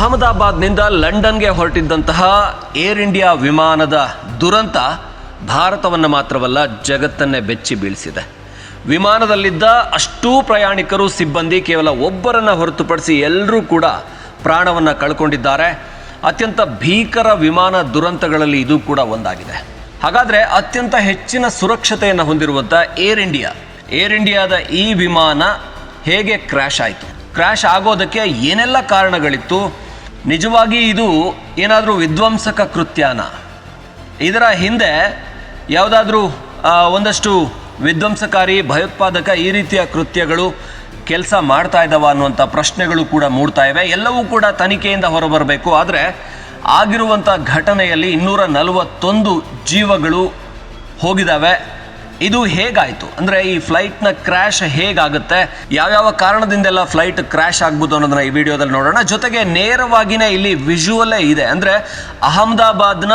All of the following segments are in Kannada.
ಅಹಮದಾಬಾದ್ನಿಂದ ಲಂಡನ್ಗೆ ಹೊರಟಿದ್ದಂತಹ ಏರ್ ಇಂಡಿಯಾ ವಿಮಾನದ ದುರಂತ ಭಾರತವನ್ನು ಮಾತ್ರವಲ್ಲ ಜಗತ್ತನ್ನೇ ಬೆಚ್ಚಿ ಬೀಳಿಸಿದೆ. ವಿಮಾನದಲ್ಲಿದ್ದ ಅಷ್ಟೂ ಪ್ರಯಾಣಿಕರು, ಸಿಬ್ಬಂದಿ ಕೇವಲ ಒಬ್ಬರನ್ನು ಹೊರತುಪಡಿಸಿ ಎಲ್ಲರೂ ಕೂಡ ಪ್ರಾಣವನ್ನು ಕಳ್ಕೊಂಡಿದ್ದಾರೆ. ಅತ್ಯಂತ ಭೀಕರ ವಿಮಾನ ದುರಂತಗಳಲ್ಲಿ ಇದು ಕೂಡ ಒಂದಾಗಿದೆ. ಹಾಗಾದರೆ ಅತ್ಯಂತ ಹೆಚ್ಚಿನ ಸುರಕ್ಷತೆಯನ್ನು ಹೊಂದಿರುವಂಥ ಏರ್ ಇಂಡಿಯಾ, ಏರ್ ಇಂಡಿಯಾದ ಈ ವಿಮಾನ ಹೇಗೆ ಕ್ರ್ಯಾಶ್ ಆಯಿತು? ಕ್ರ್ಯಾಶ್ ಆಗೋದಕ್ಕೆ ಏನೆಲ್ಲ ಕಾರಣಗಳಿತ್ತು? ನಿಜವಾಗಿ ಇದು ಏನಾದರೂ ವಿಧ್ವಂಸಕ ಕೃತ್ಯನ? ಇದರ ಹಿಂದೆ ಯಾವುದಾದ್ರೂ ಒಂದಷ್ಟು ವಿಧ್ವಂಸಕಾರಿ ಭಯೋತ್ಪಾದಕ ಈ ರೀತಿಯ ಕೃತ್ಯಗಳು ಕೆಲಸ ಮಾಡ್ತಾ ಇದ್ದಾವ ಅನ್ನುವಂಥ ಪ್ರಶ್ನೆಗಳು ಕೂಡ ಮೂಡ್ತಾ ಇವೆ. ಎಲ್ಲವೂ ಕೂಡ ತನಿಖೆಯಿಂದ ಹೊರಬರಬೇಕು. ಆದರೆ ಆಗಿರುವಂಥ ಘಟನೆಯಲ್ಲಿ ಇನ್ನೂರ ನಲವತ್ತೊಂದು ಜೀವಗಳು ಹೋಗಿದ್ದಾವೆ ಇದು ಹೇಗಾಯಿತು? ಅಂದರೆ ಈ ಫ್ಲೈಟ್ನ ಕ್ರ್ಯಾಶ್ ಹೇಗಾಗುತ್ತೆ? ಯಾವ್ಯಾವ ಕಾರಣದಿಂದೆಲ್ಲ ಫ್ಲೈಟ್ ಕ್ರ್ಯಾಶ್ ಆಗ್ಬೋದು ಅನ್ನೋದನ್ನ ಈ ವಿಡಿಯೋದಲ್ಲಿ ನೋಡೋಣ. ಜೊತೆಗೆ ನೇರವಾಗಿನೇ ಇಲ್ಲಿ ವಿಜುವಲ್ ಇದೆ. ಅಂದರೆ ಅಹಮದಾಬಾದ್ನ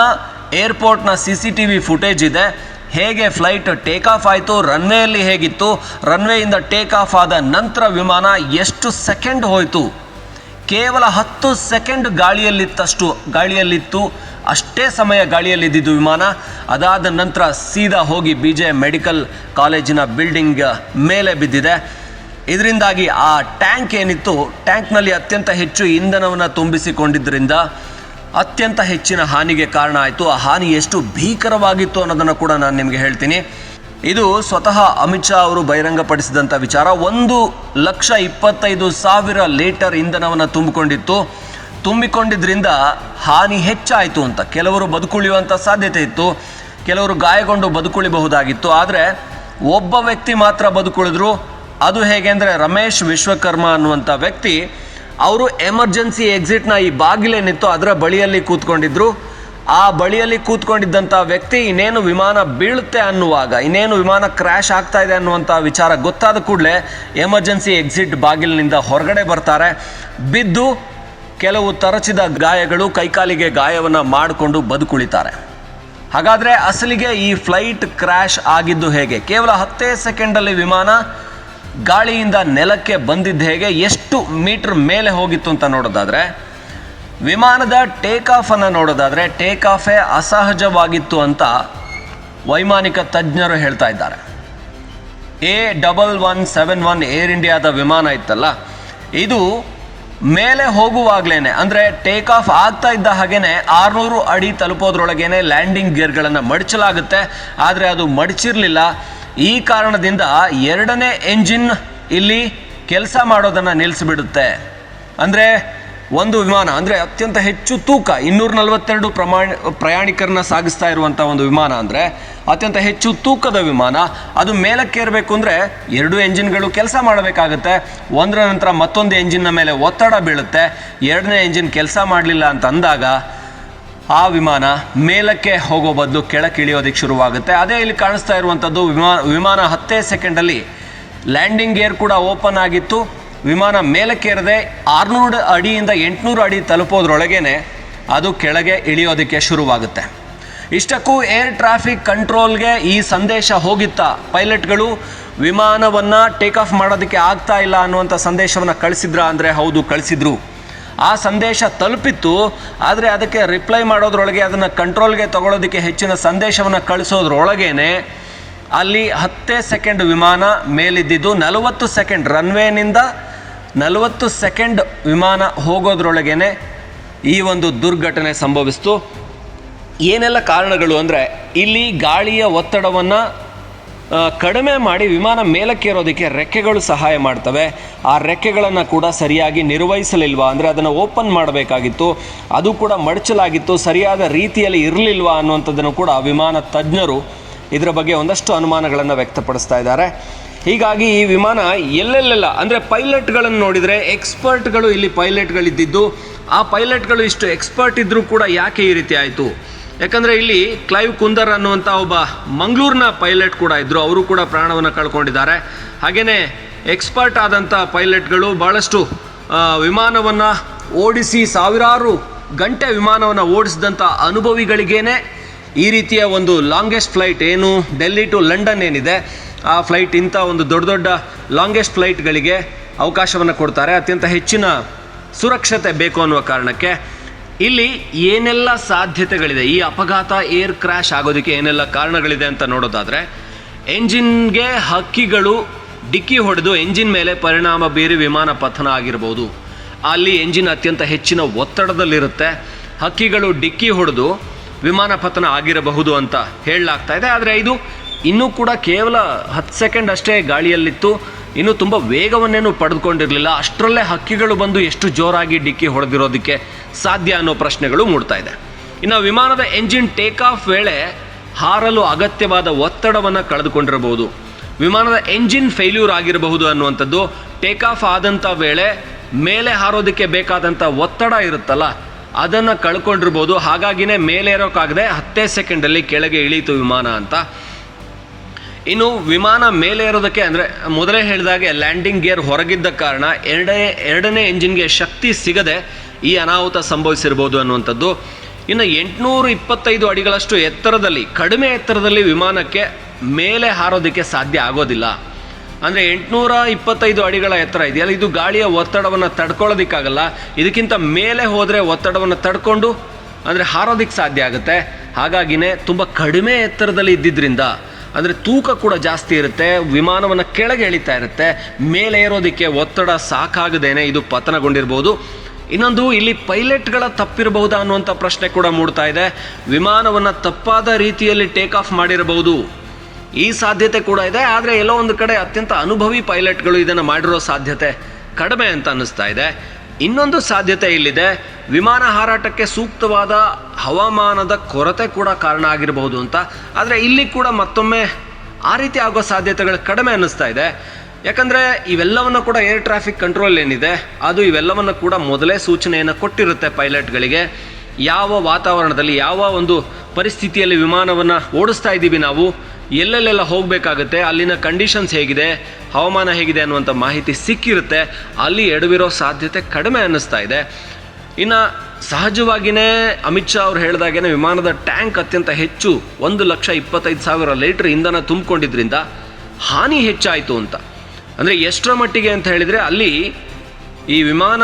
ಏರ್ಪೋರ್ಟ್ನ C C T V footage ಇದೆ. ಹೇಗೆ ಫ್ಲೈಟ್ ಟೇಕ್ ಆಫ್ ಆಯಿತು ರನ್ವೇಯಲ್ಲಿ ಹೇಗಿತ್ತು ರನ್ವೇಯಿಂದ ಟೇಕ್ ಆಫ್ ಆದ ನಂತರ ವಿಮಾನ ಎಷ್ಟು ಸೆಕೆಂಡ್ ಹೋಯಿತು? ಕೇವಲ ಹತ್ತು ಸೆಕೆಂಡ್ ಗಾಳಿಯಲ್ಲಿತ್ತಷ್ಟು ಗಾಳಿಯಲ್ಲಿತ್ತು. ಅಷ್ಟೇ ಸಮಯ ಗಾಳಿಯಲ್ಲಿದ್ದಿದ್ದು ವಿಮಾನ. ಅದಾದ ನಂತರ ಸೀದಾ ಹೋಗಿ ಬಿ ಜೆ ಮೆಡಿಕಲ್ ಕಾಲೇಜಿನ ಬಿಲ್ಡಿಂಗ್ ಮೇಲೆ ಬಿದ್ದಿದೆ. ಇದರಿಂದಾಗಿ ಆ ಟ್ಯಾಂಕ್ ಏನಿತ್ತು, ಟ್ಯಾಂಕ್ನಲ್ಲಿ ಅತ್ಯಂತ ಹೆಚ್ಚು ಇಂಧನವನ್ನು ತುಂಬಿಸಿಕೊಂಡಿದ್ದರಿಂದ ಅತ್ಯಂತ ಹೆಚ್ಚಿನ ಹಾನಿಗೆ ಕಾರಣ ಆಯಿತು. ಆ ಹಾನಿ ಎಷ್ಟು ಭೀಕರವಾಗಿತ್ತು ಅನ್ನೋದನ್ನು ಕೂಡ ನಾನು ನಿಮಗೆ ಹೇಳ್ತೀನಿ. ಇದು ಸ್ವತಃ ಅಮಿತ್ ಶಾ ಅವರು ಬಹಿರಂಗಪಡಿಸಿದಂಥ ವಿಚಾರ. ಒಂದು ಲಕ್ಷ ಇಪ್ಪತ್ತೈದು ಸಾವಿರ ಲೀಟರ್ ಇಂಧನವನ್ನು ತುಂಬಿಕೊಂಡಿತ್ತು. ತುಂಬಿಕೊಂಡಿದ್ರಿಂದ ಹಾನಿ ಹೆಚ್ಚಾಯಿತು ಅಂತ ಕೆಲವರು ಬದುಕುಳಿಯುವಂಥ ಸಾಧ್ಯತೆ ಇತ್ತು. ಕೆಲವರು ಗಾಯಗೊಂಡು ಬದುಕುಳಿಬಹುದಾಗಿತ್ತು. ಆದರೆ ಒಬ್ಬ ವ್ಯಕ್ತಿ ಮಾತ್ರ ಬದುಕುಳಿದ್ರು. ಅದು ಹೇಗೆ ಅಂದರೆ ರಮೇಶ್ ವಿಶ್ವಕರ್ಮ ಅನ್ನುವಂಥ ವ್ಯಕ್ತಿ ಅವರು ಎಮರ್ಜೆನ್ಸಿ ಎಕ್ಸಿಟ್ನ ಈ ಬಾಗಿಲೇನಿತ್ತು ಅದರ ಬಳಿಯಲ್ಲಿ ಕೂತ್ಕೊಂಡಿದ್ರು. ಆ ಬಳಿಯಲ್ಲಿ ಕೂತ್ಕೊಂಡಿದ್ದಂಥ ವ್ಯಕ್ತಿ ಇನ್ನೇನು ವಿಮಾನ ಬೀಳುತ್ತೆ ಅನ್ನುವಾಗ, ಇನ್ನೇನು ವಿಮಾನ ಕ್ರ್ಯಾಶ್ ಆಗ್ತಾ ಇದೆ ಅನ್ನುವಂಥ ವಿಚಾರ ಗೊತ್ತಾದ ಕೂಡಲೇ ಎಮರ್ಜೆನ್ಸಿ ಎಕ್ಸಿಟ್ ಬಾಗಿಲಿನಿಂದ ಹೊರಗಡೆ ಬರ್ತಾರೆ. ಬಿದ್ದು ಕೆಲವು ತರಚಿದ ಗಾಯಗಳು ಕೈಕಾಲಿಗೆ ಗಾಯವನ್ನು ಮಾಡಿಕೊಂಡು ಬದುಕುಳಿತಾರೆ. ಹಾಗಾದರೆ ಅಸಲಿಗೆ ಈ ಫ್ಲೈಟ್ ಕ್ರ್ಯಾಶ್ ಆಗಿದ್ದು ಹೇಗೆ? ಕೇವಲ ಹತ್ತೇ ಸೆಕೆಂಡಲ್ಲಿ ವಿಮಾನ ಗಾಳಿಯಿಂದ ನೆಲಕ್ಕೆ ಬಂದಿದ್ದು ಹೇಗೆ? ಎಷ್ಟು ಮೀಟರ್ ಮೇಲೆ ಹೋಗಿತ್ತು ಅಂತ ನೋಡೋದಾದರೆ, ವಿಮಾನದ ಟೇಕ್ ಆಫನ್ನು ನೋಡೋದಾದರೆ ಟೇಕ್ ಆಫೇ ಅಸಹಜವಾಗಿತ್ತು ಅಂತ ವೈಮಾನಿಕ ತಜ್ಞರು ಹೇಳ್ತಾ ಇದ್ದಾರೆ. A double one seven one Air ಇಂಡಿಯಾದ ವಿಮಾನ ಇತ್ತಲ್ಲ, ಇದು ಮೇಲೆ ಹೋಗುವಾಗ್ಲೇನೆ, ಅಂದ್ರೆ ಟೇಕ್ ಆಫ್ ಆಗ್ತಾ ಇದ್ದ ಹಾಗೇನೆ ಆರ್ನೂರು ಅಡಿ ತಲುಪೋದ್ರೊಳಗೇನೆ ಲ್ಯಾಂಡಿಂಗ್ ಗೇರ್ಗಳನ್ನು ಮಡಚಲಾಗುತ್ತೆ. ಆದರೆ ಅದು ಮಡಚಿರಲಿಲ್ಲ. ಈ ಕಾರಣದಿಂದ ಎರಡನೇ ಎಂಜಿನ್ ಇಲ್ಲಿ ಕೆಲಸ ಮಾಡೋದನ್ನು ನಿಲ್ಲಿಸಿಬಿಡುತ್ತೆ ಅಂದರೆ ಒಂದು ವಿಮಾನ, ಅಂದರೆ ಅತ್ಯಂತ ಹೆಚ್ಚು ತೂಕ ಇನ್ನೂರ ನಲವತ್ತೆರಡು ಪ್ರಮಾಣ, ಪ್ರಯಾಣಿಕರನ್ನ ಸಾಗಿಸ್ತಾ ಇರುವಂಥ ಒಂದು ವಿಮಾನ ಅಂದರೆ ಅತ್ಯಂತ ಹೆಚ್ಚು ತೂಕದ ವಿಮಾನ. ಅದು ಮೇಲಕ್ಕೇರಬೇಕು ಅಂದರೆ ಎರಡು ಎಂಜಿನ್ಗಳು ಕೆಲಸ ಮಾಡಬೇಕಾಗುತ್ತೆ. ಒಂದರ ನಂತರ ಮತ್ತೊಂದು ಎಂಜಿನ್ನ ಮೇಲೆ ಒತ್ತಡ ಬೀಳುತ್ತೆ. ಎರಡನೇ ಎಂಜಿನ್ ಕೆಲಸ ಮಾಡಲಿಲ್ಲ ಅಂತ ಅಂದಾಗ ಆ ವಿಮಾನ ಮೇಲಕ್ಕೆ ಹೋಗೋ ಬದಲು ಕೆಳಕ್ಕೆ ಇಳಿಯೋದಕ್ಕೆ ಶುರುವಾಗುತ್ತೆ. ಅದೇ ಇಲ್ಲಿ ಕಾಣಿಸ್ತಾ ಇರುವಂಥದ್ದು ವಿಮಾನ ವಿಮಾನ ಹತ್ತೇ ಸೆಕೆಂಡಲ್ಲಿ ಲ್ಯಾಂಡಿಂಗ್ ಗೇರ್ ಕೂಡ ಓಪನ್ ಆಗಿತ್ತು. ವಿಮಾನ ಮೇಲಕ್ಕೇರದೆ ಆರುನೂರು ಅಡಿಯಿಂದ ಎಂಟುನೂರು ಅಡಿ ತಲುಪೋದ್ರೊಳಗೇನೆ ಅದು ಕೆಳಗೆ ಇಳಿಯೋದಕ್ಕೆ ಶುರುವಾಗುತ್ತೆ. ಇಷ್ಟಕ್ಕೂ ಏರ್ ಟ್ರಾಫಿಕ್ ಕಂಟ್ರೋಲ್ಗೆ ಈ ಸಂದೇಶ ಹೋಗಿತ್ತಾ. ಪೈಲಟ್ಗಳು ವಿಮಾನವನ್ನು ಟೇಕ್ ಆಫ್ ಮಾಡೋದಕ್ಕೆ ಆಗ್ತಾ ಇಲ್ಲ ಅನ್ನುವಂಥ ಸಂದೇಶವನ್ನು ಕಳಿಸಿದ್ರ ಅಂದರೆ ಹೌದು, ಕಳಿಸಿದ್ರು. ಆ ಸಂದೇಶ ತಲುಪಿತ್ತು, ಆದರೆ ಅದಕ್ಕೆ ರಿಪ್ಲೈ ಮಾಡೋದ್ರೊಳಗೆ ಅದನ್ನು ಕಂಟ್ರೋಲ್ಗೆ ತಗೊಳ್ಳೋದಕ್ಕೆ ಹೆಚ್ಚಿನ ಸಂದೇಶವನ್ನು ಕಳಿಸೋದ್ರೊಳಗೇನೆ ಅಲ್ಲಿ ಹತ್ತೇ ಸೆಕೆಂಡ್ ವಿಮಾನ ಮೇಲಿದ್ದಿದ್ದು ನಲವತ್ತು ಸೆಕೆಂಡ್ ರನ್ವೇನಿಂದ ನಲವತ್ತು ಸೆಕೆಂಡ್ ವಿಮಾನ ಹೋಗೋದ್ರೊಳಗೇನೆ ಈ ಒಂದು ದುರ್ಘಟನೆ ಸಂಭವಿಸ್ತು. ಏನೆಲ್ಲ ಕಾರಣಗಳು ಅಂದರೆ, ಇಲ್ಲಿ ಗಾಳಿಯ ಒತ್ತಡವನ್ನು ಕಡಿಮೆ ಮಾಡಿ ವಿಮಾನ ಮೇಲಕ್ಕೇರೋದಕ್ಕೆ ರೆಕ್ಕೆಗಳು ಸಹಾಯ ಮಾಡ್ತವೆ. ಆ ರೆಕ್ಕೆಗಳನ್ನು ಕೂಡ ಸರಿಯಾಗಿ ನಿರ್ವಹಿಸಲಿಲ್ವ? ಅಂದರೆ ಅದನ್ನು ಓಪನ್ ಮಾಡಬೇಕಾಗಿತ್ತು. ಅದು ಕೂಡ ಮಡಚಲಾಗಿತ್ತು. ಸರಿಯಾದ ರೀತಿಯಲ್ಲಿ ಇರಲಿಲ್ವಾ ಅನ್ನುವಂಥದ್ದನ್ನು ಕೂಡ ವಿಮಾನ ತಜ್ಞರು ಇದರ ಬಗ್ಗೆ ಒಂದಷ್ಟು ಅನುಮಾನಗಳನ್ನು ವ್ಯಕ್ತಪಡಿಸ್ತಾ ಇದ್ದಾರೆ. ಹೀಗಾಗಿ ಈ ವಿಮಾನ ಎಲ್ಲೆಲ್ಲೆಲ್ಲ, ಅಂದರೆ ಪೈಲಟ್ಗಳನ್ನು ನೋಡಿದರೆ ಎಕ್ಸ್ಪರ್ಟ್ಗಳು ಇಲ್ಲಿ ಪೈಲಟ್ಗಳಿದ್ದಿದ್ದು, ಆ ಪೈಲಟ್ಗಳು ಇಷ್ಟು ಎಕ್ಸ್ಪರ್ಟ್ ಇದ್ದರೂ ಕೂಡ ಯಾಕೆ ಈ ರೀತಿ ಆಯಿತು? ಯಾಕಂದರೆ ಇಲ್ಲಿ ಕ್ಲೈವ್ ಕುಂದರ್ ಅನ್ನುವಂಥ ಒಬ್ಬ ಮಂಗಳೂರಿನ ಪೈಲಟ್ ಕೂಡ ಇದ್ದರು ಅವರು ಕೂಡ ಪ್ರಾಣವನ್ನು ಕಳ್ಕೊಂಡಿದ್ದಾರೆ. ಹಾಗೆಯೇ ಎಕ್ಸ್ಪರ್ಟ್ ಆದಂಥ ಪೈಲಟ್ಗಳು ಭಾಳಷ್ಟು ವಿಮಾನವನ್ನು ಓಡಿಸಿ ಸಾವಿರಾರು ಗಂಟೆ ವಿಮಾನವನ್ನು ಓಡಿಸಿದಂಥ ಅನುಭವಿಗಳಿಗೇನೆ ಈ ರೀತಿಯ ಒಂದು ಲಾಂಗೆಸ್ಟ್ ಫ್ಲೈಟ್ ಏನು, ಡೆಲ್ಲಿ ಟು ಲಂಡನ್ ಏನಿದೆ ಆ ಫ್ಲೈಟ್ ಇಂಥ ಒಂದು ದೊಡ್ಡ ದೊಡ್ಡ ಲಾಂಗೆಸ್ಟ್ ಫ್ಲೈಟ್ಗಳಿಗೆ ಅವಕಾಶವನ್ನು ಕೊಡ್ತಾರೆ. ಅತ್ಯಂತ ಹೆಚ್ಚಿನ ಸುರಕ್ಷತೆ ಬೇಕು ಅನ್ನುವ ಕಾರಣಕ್ಕೆ ಇಲ್ಲಿ ಏನೆಲ್ಲ ಸಾಧ್ಯತೆಗಳಿದೆ? ಈ ಅಪಘಾತ, ಏರ್ ಕ್ರ್ಯಾಶ್ ಆಗೋದಕ್ಕೆ ಏನೆಲ್ಲ ಕಾರಣಗಳಿದೆ ಅಂತ ನೋಡೋದಾದರೆ ಎಂಜಿನ್ಗೆ ಹಕ್ಕಿಗಳು ಡಿಕ್ಕಿ ಹೊಡೆದು ಎಂಜಿನ್ ಮೇಲೆ ಪರಿಣಾಮ ಬೀರಿ ವಿಮಾನ ಪತನ ಆಗಿರ್ಬೋದು. ಅಲ್ಲಿ ಎಂಜಿನ್ ಅತ್ಯಂತ ಹೆಚ್ಚಿನ ಒತ್ತಡದಲ್ಲಿರುತ್ತೆ. ಹಕ್ಕಿಗಳು ಡಿಕ್ಕಿ ಹೊಡೆದು ವಿಮಾನ ಪತನ ಆಗಿರಬಹುದು ಅಂತ ಹೇಳಲಾಗ್ತಾ ಇದೆ. ಆದರೆ ಇದು ಇನ್ನೂ ಕೂಡ ಕೇವಲ ಹತ್ತು ಸೆಕೆಂಡ್ ಅಷ್ಟೇ ಗಾಳಿಯಲ್ಲಿತ್ತು. ಇನ್ನೂ ತುಂಬ ವೇಗವನ್ನೇನು ಪಡೆದುಕೊಂಡಿರಲಿಲ್ಲ. ಅಷ್ಟರಲ್ಲೇ ಹಕ್ಕಿಗಳು ಬಂದು ಎಷ್ಟು ಜೋರಾಗಿ ಡಿಕ್ಕಿ ಹೊಡೆದಿರೋದಕ್ಕೆ ಸಾಧ್ಯ ಅನ್ನೋ ಪ್ರಶ್ನೆಗಳು ಮೂಡ್ತಾ ಇದೆ. ಇನ್ನು ವಿಮಾನದ ಎಂಜಿನ್ ಟೇಕ್ ಆಫ್ ವೇಳೆ ಹಾರಲು ಅಗತ್ಯವಾದ ಒತ್ತಡವನ್ನು ಕಳೆದುಕೊಂಡಿರಬಹುದು. ವಿಮಾನದ ಎಂಜಿನ್ ಫೇಲ್ಯೂರ್ ಆಗಿರಬಹುದು ಅನ್ನುವಂಥದ್ದು ಟೇಕ್ ಆಫ್ ಆದಂಥ ವೇಳೆ ಮೇಲೆ ಹಾರೋದಕ್ಕೆ ಬೇಕಾದಂಥ ಒತ್ತಡ ಇರುತ್ತಲ್ಲ, ಅದನ್ನು ಕಳ್ಕೊಂಡಿರ್ಬೋದು ಹಾಗಾಗಿನೇ ಮೇಲೆ ಇರೋಕ್ಕಾಗದೆ ಹತ್ತೇ ಸೆಕೆಂಡಲ್ಲಿ ಕೆಳಗೆ ಇಳೀತು ವಿಮಾನ ಅಂತ. ಇನ್ನು ವಿಮಾನ ಮೇಲೆ ಇರೋದಕ್ಕೆ ಅಂದರೆ ಮೊದಲೇ ಹೇಳಿದಾಗೆ ಲ್ಯಾಂಡಿಂಗ್ ಗೇರ್ ಹೊರಗಿದ್ದ ಕಾರಣ ಎರಡನೇ ಎರಡನೇ ಎಂಜಿನ್ಗೆ ಶಕ್ತಿ ಸಿಗದೆ ಈ ಅನಾಹುತ ಸಂಭವಿಸಿರ್ಬೋದು ಅನ್ನುವಂಥದ್ದು. ಇನ್ನು ಎಂಟುನೂರು ಇಪ್ಪತ್ತೈದು ಅಡಿಗಳಷ್ಟು ಎತ್ತರದಲ್ಲಿ, ಕಡಿಮೆ ಎತ್ತರದಲ್ಲಿ ವಿಮಾನಕ್ಕೆ ಮೇಲೆ ಹಾರೋದಕ್ಕೆ ಸಾಧ್ಯ ಆಗೋದಿಲ್ಲ. ಅಂದರೆ ಎಂಟುನೂರ ಇಪ್ಪತ್ತೈದು ಅಡಿಗಳ ಎತ್ತರ ಇದೆಯಲ್ಲ, ಇದು ಗಾಳಿಯ ಒತ್ತಡವನ್ನು ತಡ್ಕೊಳ್ಳೋದಕ್ಕಾಗಲ್ಲ. ಇದಕ್ಕಿಂತ ಮೇಲೆ ಹೋದರೆ ಒತ್ತಡವನ್ನು ತಡ್ಕೊಂಡು, ಅಂದರೆ ಹಾರೋದಕ್ಕೆ ಸಾಧ್ಯ ಆಗುತ್ತೆ. ಹಾಗಾಗಿನೇ ತುಂಬ ಕಡಿಮೆ ಎತ್ತರದಲ್ಲಿ ಇದ್ದಿದ್ದರಿಂದ ಅಂದರೆ ತೂಕ ಕೂಡ ಜಾಸ್ತಿ ಇರುತ್ತೆ, ವಿಮಾನವನ್ನು ಕೆಳಗೆ ಎಳಿತಾ ಇರುತ್ತೆ, ಮೇಲೆ ಏರೋದಕ್ಕೆ ಒತ್ತಡ ಸಾಕಾಗದೇನೆ ಇದು ಪತನಗೊಂಡಿರ್ಬೋದು. ಇನ್ನೊಂದು, ಇಲ್ಲಿ ಪೈಲಟ್ಗಳ ತಪ್ಪಿರಬಹುದಾ ಅನ್ನುವಂಥ ಪ್ರಶ್ನೆ ಕೂಡ ಮೂಡ್ತಾ ಇದೆ. ವಿಮಾನವನ್ನು ತಪ್ಪಾದ ರೀತಿಯಲ್ಲಿ ಟೇಕ್ ಆಫ್ ಮಾಡಿರಬಹುದು. ಈ ಸಾಧ್ಯತೆ ಕೂಡ ಇದೆ, ಆದರೆ ಎಲ್ಲೋ ಒಂದು ಕಡೆ ಅತ್ಯಂತ ಅನುಭವಿ ಪೈಲಟ್ಗಳು ಇದನ್ನು ಮಾಡಿರೋ ಸಾಧ್ಯತೆ ಕಡಿಮೆ ಅಂತ ಅನ್ನಿಸ್ತಾ ಇದೆ. ಇನ್ನೊಂದು ಸಾಧ್ಯತೆ ಇಲ್ಲಿದೆ. ವಿಮಾನ ಹಾರಾಟಕ್ಕೆ ಸೂಕ್ತವಾದ ಹವಾಮಾನದ ಕೊರತೆ ಕೂಡ ಕಾರಣ ಆಗಿರಬಹುದು ಅಂತ. ಆದರೆ ಇಲ್ಲಿ ಕೂಡ ಮತ್ತೊಮ್ಮೆ ಆ ರೀತಿ ಆಗೋ ಸಾಧ್ಯತೆಗಳು ಕಡಿಮೆ ಅನ್ನಿಸ್ತಾ ಇದೆ. ಯಾಕಂದರೆ ಇವೆಲ್ಲವನ್ನು ಕೂಡ ಏರ್ ಟ್ರಾಫಿಕ್ ಕಂಟ್ರೋಲ್ ಏನಿದೆ, ಅದು ಇವೆಲ್ಲವನ್ನು ಕೂಡ ಮೊದಲೇ ಸೂಚನೆಯನ್ನು ಕೊಟ್ಟಿರುತ್ತೆ ಪೈಲಟ್ಗಳಿಗೆ. ಯಾವ ವಾತಾವರಣದಲ್ಲಿ ಯಾವ ಒಂದು ಪರಿಸ್ಥಿತಿಯಲ್ಲಿ ವಿಮಾನವನ್ನು ಓಡಿಸ್ತಾ ಇದ್ದೀವಿ ನಾವು ಎಲ್ಲೆಲ್ಲೆಲ್ಲ ಹೋಗಬೇಕಾಗುತ್ತೆ? ಅಲ್ಲಿನ ಕಂಡೀಷನ್ಸ್ ಹೇಗಿದೆ? ಹವಾಮಾನ ಹೇಗಿದೆ ಅನ್ನುವಂಥ ಮಾಹಿತಿ ಸಿಕ್ಕಿರುತ್ತೆ. ಅಲ್ಲಿ ಎಡವಿರೋ ಸಾಧ್ಯತೆ ಕಡಿಮೆ ಅನ್ನಿಸ್ತಾ ಇದೆ. ಇನ್ನು ಸಹಜವಾಗಿಯೇ ಅಮಿತ್ ಶಾ ಅವ್ರು ಹೇಳಿದಾಗೇನೆ ವಿಮಾನದ ಟ್ಯಾಂಕ್ ಅತ್ಯಂತ ಹೆಚ್ಚು, ಒಂದು ಲಕ್ಷ ಇಪ್ಪತ್ತೈದು ಸಾವಿರ ಲೀಟ್ರ್ ಇಂಧನ ತುಂಬಿಕೊಂಡಿದ್ದರಿಂದ ಹಾನಿ ಹೆಚ್ಚಾಯಿತು ಅಂತ. ಅಂದರೆ ಎಷ್ಟರ ಮಟ್ಟಿಗೆ ಅಂತ ಹೇಳಿದರೆ ಅಲ್ಲಿ ಈ ವಿಮಾನ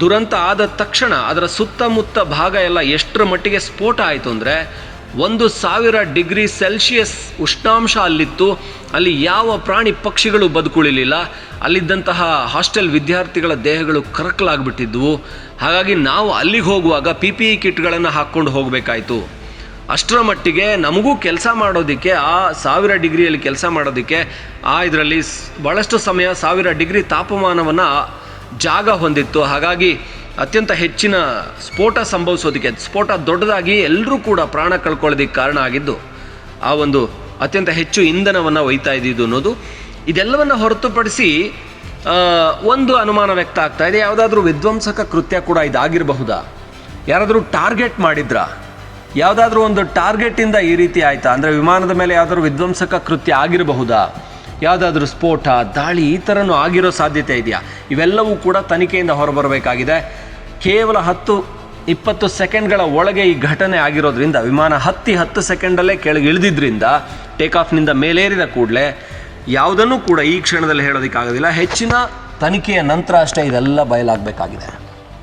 ದುರಂತ ಆದ ತಕ್ಷಣ ಅದರ ಸುತ್ತಮುತ್ತ ಭಾಗ ಎಲ್ಲ ಎಷ್ಟರ ಮಟ್ಟಿಗೆ ಸ್ಫೋಟ ಆಯಿತು ಅಂದರೆ ಒಂದು ಸಾವಿರ ಡಿಗ್ರಿ ಸೆಲ್ಸಿಯಸ್ ಉಷ್ಣಾಂಶ ಅಲ್ಲಿತ್ತು. ಅಲ್ಲಿ ಯಾವ ಪ್ರಾಣಿ ಪಕ್ಷಿಗಳು ಬದುಕುಳಿಲಿಲ್ಲ. ಅಲ್ಲಿದ್ದಂತಹ ಹಾಸ್ಟೆಲ್ ವಿದ್ಯಾರ್ಥಿಗಳ ದೇಹಗಳು ಕರಕಲಾಗ್ಬಿಟ್ಟಿದ್ವು. ಹಾಗಾಗಿ ನಾವು ಅಲ್ಲಿಗೆ ಹೋಗುವಾಗ ಪಿ ಪಿ ಇ ಕಿಟ್ಗಳನ್ನು ಹಾಕ್ಕೊಂಡು ಹೋಗಬೇಕಾಯಿತು. ಅಷ್ಟರ ಮಟ್ಟಿಗೆ ನಮಗೂ ಕೆಲಸ ಮಾಡೋದಕ್ಕೆ, ಆ ಸಾವಿರ ಡಿಗ್ರಿಯಲ್ಲಿ ಕೆಲಸ ಮಾಡೋದಕ್ಕೆ, ಆ ಇದರಲ್ಲಿ ಭಾಳಷ್ಟು ಸಮಯ ಸಾವಿರ ಡಿಗ್ರಿ ತಾಪಮಾನವನ್ನು ಜಾಗ ಹೊಂದಿತ್ತು. ಹಾಗಾಗಿ ಅತ್ಯಂತ ಹೆಚ್ಚಿನ ಸ್ಫೋಟ ಸಂಭವಿಸೋದಕ್ಕೆ, ಸ್ಫೋಟ ದೊಡ್ಡದಾಗಿ ಎಲ್ಲರೂ ಕೂಡ ಪ್ರಾಣ ಕಳ್ಕೊಳ್ಳೋದಕ್ಕೆ ಕಾರಣ ಆಗಿದ್ದು, ಆ ಒಂದು ಅತ್ಯಂತ ಹೆಚ್ಚು ಇಂಧನವನ್ನು ಒಯ್ತಾ ಇದ್ದಿದ್ದು ಅನ್ನೋದು. ಇದೆಲ್ಲವನ್ನು ಹೊರತುಪಡಿಸಿ ಒಂದು ಅನುಮಾನ ವ್ಯಕ್ತ ಆಗ್ತಾ ಇದೆ. ಯಾವುದಾದ್ರೂ ವಿಧ್ವಂಸಕ ಕೃತ್ಯ ಕೂಡ ಇದಾಗಿರಬಹುದಾ? ಯಾರಾದರೂ ಟಾರ್ಗೆಟ್ ಮಾಡಿದ್ರಾ? ಯಾವುದಾದ್ರೂ ಒಂದು ಟಾರ್ಗೆಟಿಂದ ಈ ರೀತಿ ಆಯ್ತಾ? ಅಂದರೆ ವಿಮಾನದ ಮೇಲೆ ಯಾವುದಾದ್ರೂ ವಿಧ್ವಂಸಕ ಕೃತ್ಯ ಆಗಿರಬಹುದಾ? ಯಾವುದಾದ್ರೂ ಸ್ಫೋಟ, ದಾಳಿ ಈ ಥರನೂ ಆಗಿರೋ ಸಾಧ್ಯತೆ ಇದೆಯಾ? ಇವೆಲ್ಲವೂ ಕೂಡ ತನಿಖೆಯಿಂದ ಹೊರಬರಬೇಕಾಗಿದೆ. ಕೇವಲ ಹತ್ತು, ಇಪ್ಪತ್ತು ಸೆಕೆಂಡ್ಗಳ ಒಳಗೆ ಈ ಘಟನೆ ಆಗಿರೋದ್ರಿಂದ, ವಿಮಾನ ಹತ್ತಿ ಹತ್ತು ಸೆಕೆಂಡಲ್ಲೇ ಕೆಳಗೆ ಇಳಿದಿದ್ದರಿಂದ ಟೇಕ್ ಆಫ್ನಿಂದ ಮೇಲೇರಿದ ಕೂಡಲೇ, ಯಾವುದನ್ನು ಕೂಡ ಈ ಕ್ಷಣದಲ್ಲಿ ಹೇಳೋದಕ್ಕಾಗೋದಿಲ್ಲ. ಹೆಚ್ಚಿನ ತನಿಖೆಯ ನಂತರ ಅಷ್ಟೇ ಇದೆಲ್ಲ ಬಯಲಾಗಬೇಕಾಗಿದೆ.